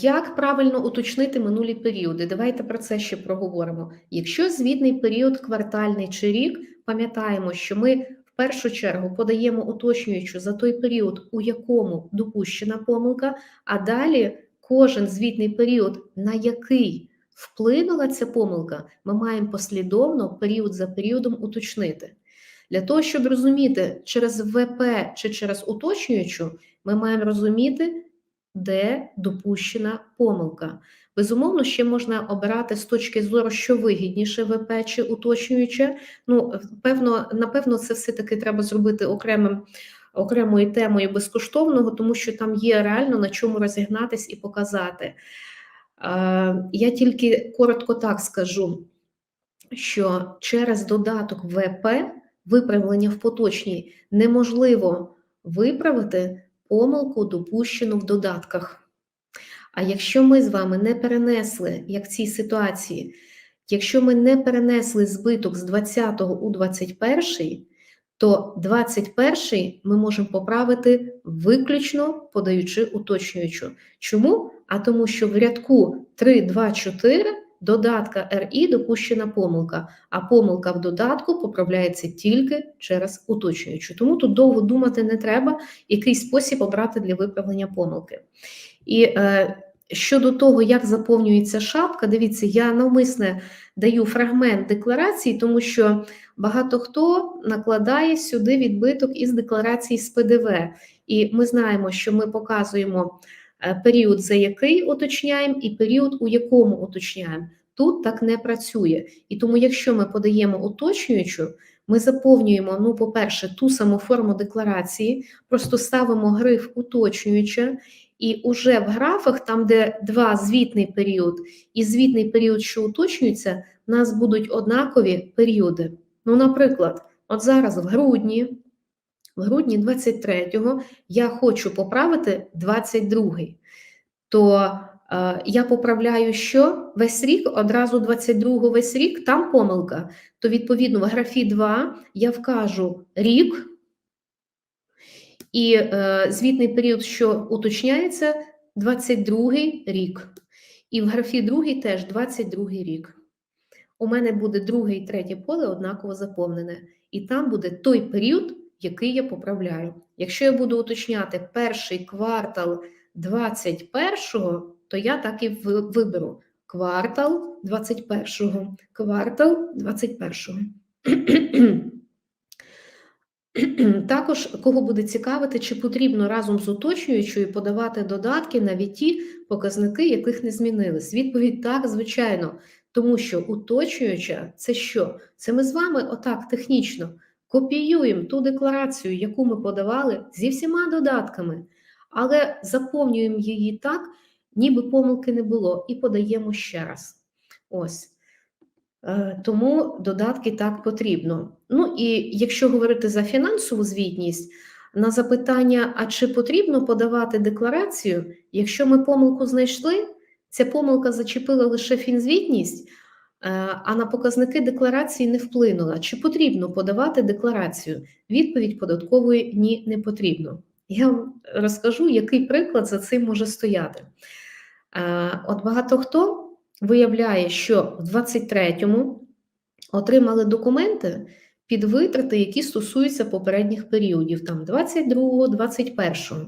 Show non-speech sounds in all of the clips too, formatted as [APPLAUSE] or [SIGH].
Як правильно уточнити минулі періоди? Давайте про це ще проговоримо. Якщо звітний період квартальний чи рік, пам'ятаємо, що ми в першу чергу подаємо уточнюючу за той період, у якому допущена помилка, а далі кожен звітний період, на який вплинула ця помилка, ми маємо послідовно період за періодом уточнити. Для того, щоб розуміти, через ВП чи через уточнюючу, ми маємо розуміти, де допущена помилка. Безумовно, ще можна обирати з точки зору, що вигідніше ВП чи уточнююче. Ну, певно, напевно, це все-таки треба зробити окремим. Окремою темою безкоштовного, тому що там є реально на чому розігнатись і показати. Я тільки коротко так скажу, що через додаток ВП виправлення в поточній неможливо виправити помилку, допущену в додатках. А якщо ми з вами не перенесли, як в цій ситуації, якщо ми не перенесли збиток з 20 у 21, то 21 ми можемо поправити виключно подаючи уточнюючу. Чому? А тому, що в рядку 3, 2, 4 додатка RI допущена помилка, а помилка в додатку поправляється тільки через уточнюючу. Тому тут довго думати не треба, який спосіб обрати для виправлення помилки. І е, щодо того, як заповнюється шапка, дивіться, я навмисне даю фрагмент декларації, тому що багато хто накладає сюди відбиток із декларації з ПДВ. І ми знаємо, що ми показуємо. Е, період, за який уточняємо, і період, у якому уточняємо. Тут так не працює. І тому, якщо ми подаємо уточнюючу, ми заповнюємо, ну, по-перше, ту саму форму декларації, просто ставимо гриф уточнююча, і уже в графах, там, де два звітний період і звітний період, що уточнюється, у нас будуть однакові періоди. Ну, наприклад, от зараз в грудні в грудні 23-го я хочу поправити 22-й, то е, я поправляю, що весь рік, одразу 22-го весь рік, там помилка. То, відповідно, в графі 2 я вкажу рік, і е, звітний період, що уточняється, 22-й рік. І в графі 2 теж 22-й рік. У мене буде друге і третє поле однаково заповнене. І там буде той період який я поправляю. Якщо я буду уточняти перший квартал 21-го, то я так і виберу квартал 21-го, квартал 21-го. [CLEARS THROAT] Також кого буде цікавити, чи потрібно разом з уточнюючою подавати додатки навіть ті показники, яких не змінились. Відповідь так, звичайно, тому що уточнююча це що? Це ми з вами отак технічно Копіюємо ту декларацію, яку ми подавали зі всіма додатками, але заповнюємо її так, ніби помилки не було, і подаємо ще раз. Ось. Е, тому додатки так потрібно. Ну і якщо говорити за фінансову звітність, на запитання, а чи потрібно подавати декларацію, якщо ми помилку знайшли, ця помилка зачепила лише фінзвітність, а на показники декларації не вплинула. Чи потрібно подавати декларацію? Відповідь податкової ні, не потрібно. Я вам розкажу, який приклад за цим може стояти. Е, от багато хто виявляє, що в 23-му отримали документи під витрати, які стосуються попередніх періодів, там 22-го, 21-го.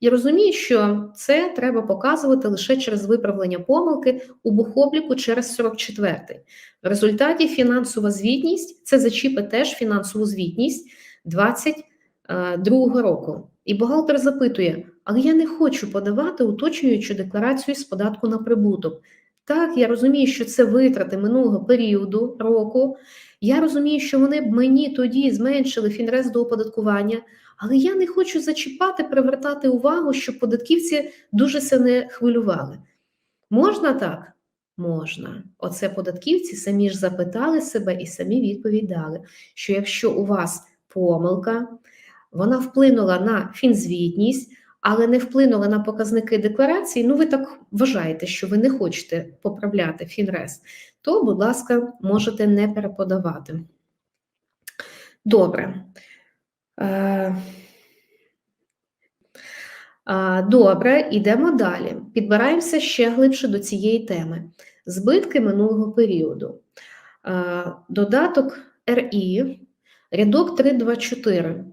І розумію, що це треба показувати лише через виправлення помилки у бухобліку через 44-й. В результаті фінансова звітність це зачіпе теж фінансову звітність 22-го року. І бухгалтер запитує: але я не хочу подавати уточнюючу декларацію з податку на прибуток. Так, я розумію, що це витрати минулого періоду року. Я розумію, що вони б мені тоді зменшили фінрез до оподаткування, але я не хочу зачіпати, привертати увагу, щоб податківці дуже се не хвилювали. Можна так? Можна. Оце податківці самі ж запитали себе і самі відповідь дали, що якщо у вас помилка, вона вплинула на фінзвітність, але не вплинула на показники декларації, ну ви так вважаєте, що ви не хочете поправляти фінрез, то, будь ласка, можете не переподавати. Добре. Е, Добре, йдемо далі. Підбираємося ще глибше до цієї теми. Збитки минулого періоду. Додаток РІ, рядок 324.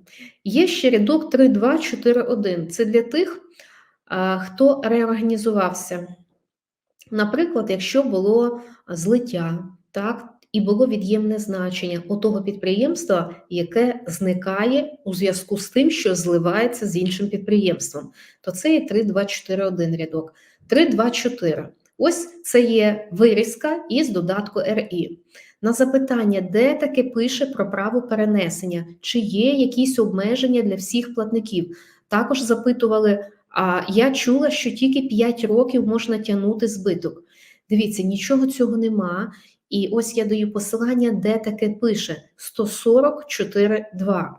Є ще рядок 3241. Це для тих, хто реорганізувався. Наприклад, якщо було злиття, так, і було від'ємне значення у того підприємства, яке зникає у зв'язку з тим, що зливається з іншим підприємством, то це є 3241 рядок. 324. Ось це є вирізка із додатку РІ. На запитання, де таке пише про право перенесення, чи є якісь обмеження для всіх платників. Також запитували, а я чула, що тільки 5 років можна тягнути збиток. Дивіться, нічого цього нема. І ось я даю посилання, де таке пише 144.2.